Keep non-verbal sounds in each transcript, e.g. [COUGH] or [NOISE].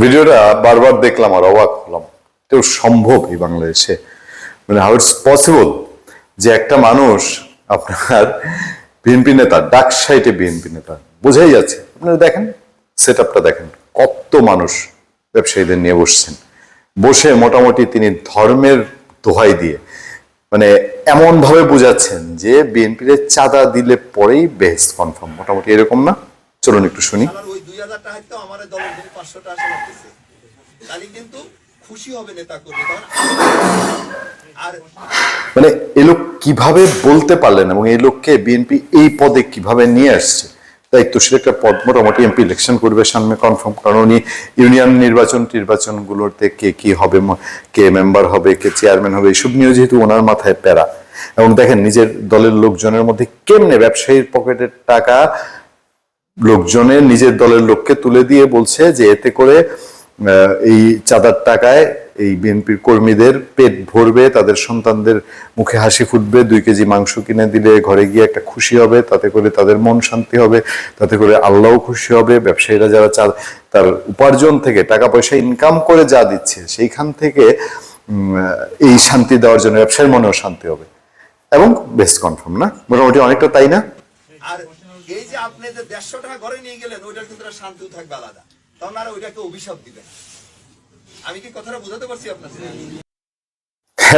ভিডিওটা বারবার দেখলাম আর অবাক হলাম। এটাও সম্ভব এই বাংলাদেশে। মানে হাউ ইটস পসিবল যে একটা মানুষ আপনার বিএনপি নেতা, ডাক সাইটে বিএনপি নেতা, বোঝাই যাচ্ছে। আপনারা দেখেন সেট দেখেন, কত মানুষ ব্যবসায়ীদের নিয়ে বসছেন। বসে মোটামুটি তিনি ধর্মের দোহাই দিয়ে মানে এমন ভাবে বোঝাচ্ছেন যে বিএনপির চাঁদা দিলে পরেই বেহেস্ট কনফার্ম মোটামুটি এরকম না? চলুন একটু শুনি। হাজার টাকা তো আমার দলের পাঁচশো টাকা লাগতেছে। তাহলে কিন্তু খুশি হবে নেতা কর্মী আর মানে এই লোক কীভাবে বলতে পারলেন এবং এই লোককে বিএনপি এই পদে কীভাবে নিয়ে আসছে? দায়িত্বশীল একটা পদ মোটামুটি এমপি ইলেকশন করবে সামনে কনফার্ম কারণ উনি ইউনিয়ন নির্বাচন, নির্বাচনগুলোতে কে কি হবে কে মেম্বার হবে, কে চেয়ারম্যান হবে এইসব নিয়ে যেহেতু ওনার মাথায় প্যারা। এবং দেখেন নিজের দলের লোকজনের মধ্যে কেমনে ব্যবসায়ীর পকেটের টাকা লোকজনের নিজের দলের লোককে তুলে দিয়ে বলছে যে এতে করে এই চাঁদার টাকায় এই বিএনপির কর্মীদের পেট ভরবে, তাদের সন্তানদের মুখে হাসি ফুটবে, দুই কেজি মাংস কিনে দিলে ঘরে গিয়ে একটা খুশি হবে, তাতে করে তাদের মন শান্তি হবে, তাতে করে আল্লাহও খুশি হবে, ব্যবসায়ীরা যারা চা তার উপার্জন থেকে টাকা পয়সা ইনকাম করে যা দিচ্ছে, সেইখান থেকে এই শান্তি দেওয়ার জন্য ব্যবসায়ীর মনেও শান্তি হবে। এবং বেস্ট কনফার্ম না? মোটামুটি অনেকটা তাই না? আর এই যে আপনি যে দেড়শো টাকা ঘরে নিয়ে গেলেন, ওইটার কিন্তু শান্তিও থাকবে আলাদা। তখন আর ওইটাকে অভিশাপ দিবেন আমি কি কথাটা বোঝাতে পারছি আপনাদের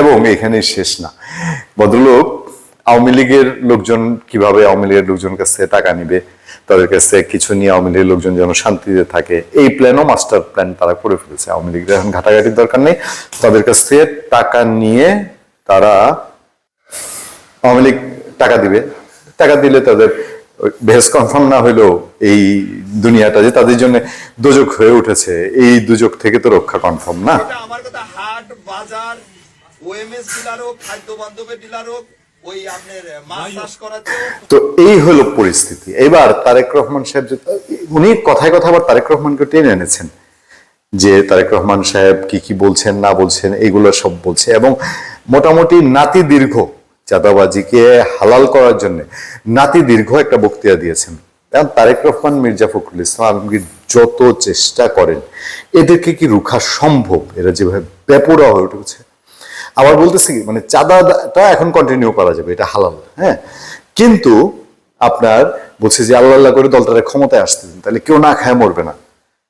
এবং এখানে শেষ না। ভদ্রলোক, আওয়ামী লীগের লোকজন কীভাবে আওয়ামী লীগের লোকজন কাছ টাকা নিবে, তাদের কাছ কিছু নিয়ে আওয়ামী লীগের লোকজন যেন শান্তিতে থাকে, এই প্ল্যানও মাস্টার প্ল্যান তারা করে ফেলেছে। আওয়ামী লীগের এখন ঘাটাঘাটির দরকার নেই। তাদের কাছ টাকা নিয়ে তারা আওয়ামী লীগ টাকা দিবে। টাকা দিলে তাদের বেহেস কনফার্ম না হইলেও এই দুনিয়াটা যে তাদের জন্য দুজক হয়ে উঠেছে এই দুজক থেকে তো রক্ষা কনফার্ম না? আমার কথা হাট বাজার ওএমএস ডিলার হোক খাদ্য বান্ধবের ডিলার হোক ওই আপনার মাছ চাষ করাতে তো এই হলো পরিস্থিতি। এবার তারেক রহমান সাহেব যে উনি কথায় কথা আবার তারেক রহমানকে টেনে এনেছেন যে তারেক রহমান সাহেব কি কি বলছেন না বলছেন এগুলো সব বলছে এবং মোটামুটি নাতি দীর্ঘ চাঁদাবাজিকে হালাল করার জন্য নাতি দীর্ঘ একটা বক্তৃতা দিয়েছেন। এখন তারেক রহমান, মির্জা ফখরুল ইসলাম আলমগীর যত চেষ্টা করেন, এদেরকে কি রুখা সম্ভব? এরা যেভাবে বেপরা হয়ে উঠেছে। আবার বলতেছি মানে চাঁদাটা এখন কন্টিনিউ করা যাবে, এটা হালাল হ্যাঁ? কিন্তু আপনার বলছে যে আল্লাহ আল্লাহ করে দলটারে ক্ষমতায় আসতে দিন, তাহলে কেউ না খায়, মরবে না।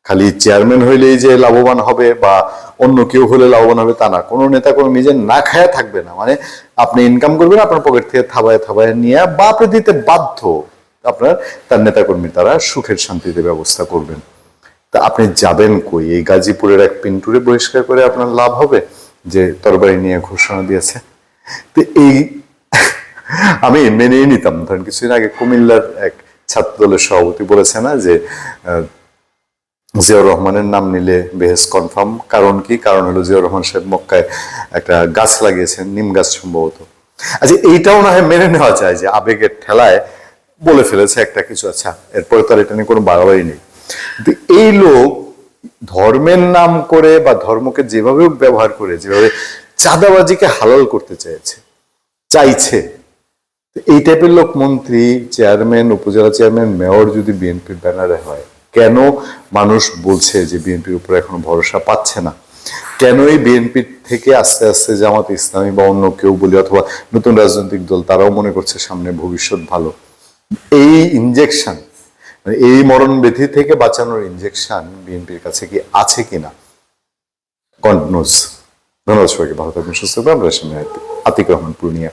খালি চেয়ারম্যান হইলেই যে লাভবান হবে বা অন্য কেউ হলে লাভবান হবে তা না। কোনো নেতা কোনো নিজে না খায়া থাকবে না। মানে আপনি ইনকাম করবেন, আপনার পকেট থেকে থাবায় থাবায় নিয়ে বা আপনি দিতে বাধ্য, আপনার তার নেতাকর্মী তারা সুখের শান্তিতে ব্যবস্থা করবেন। তা আপনি যাবেন কই? এই গাজীপুরের এক পিন্টুরে বহিষ্কার করে আপনার লাভ হবে, যে তরবারি নিয়ে ঘোষণা দিয়েছে। তো এই [LAUGHS] আমি মেনেই নিতাম। ধরেন কিছুদিন আগে কুমিল্লার এক ছাত্র দলের সভাপতি বলেছে না যে জিয়াউর রহমানের নাম নিলে বেহেস কনফার্ম কারণ কি? কারণ হলো জিয়াউর রহমান সাহেব মক্কায় একটা গাছ লাগিয়েছেন, নিম গাছ সম্ভবত। আচ্ছা এইটাও না হয় মেনে নেওয়া যায় যে আবেগের ঠেলায় বলে ফেলেছে একটা কিছু। আচ্ছা এরপরে তার এটা নিয়ে কোনো বাড়াবাড়ি নেই। এই লোক ধর্মের নাম করে বা ধর্মকে যেভাবে ব্যবহার করে, যেভাবে চাঁদাবাজিকে হালাল করতে চাইছে চাইছে, তো এই টাইপের লোক মন্ত্রী চেয়ারম্যান উপজেলা চেয়ারম্যান মেয়র যদি বিএনপির ব্যানারে হয় কেন মানুষ বলছে যে বিএনপির উপরে এখনও ভরসা পাচ্ছে না? কেন এই বিএনপি থেকে আস্তে আস্তে জামাত ইসলামী বা অন্য কেউ বলি অথবা নতুন রাজনৈতিক দল, তারাও মনে করছে সামনে ভবিষ্যৎ ভালো। এই ইনজেকশন মানে এই মরণ ব্যাধি থেকে বাঁচানোর ইনজেকশন বিএনপির কাছে কি আছে কিনা? কন্টিনিউস ধন্যবাদ সবাইকে, ভালো থাকবেন, সুস্থ থাকবেন। আতিক রহমান, পূর্ণিয়া।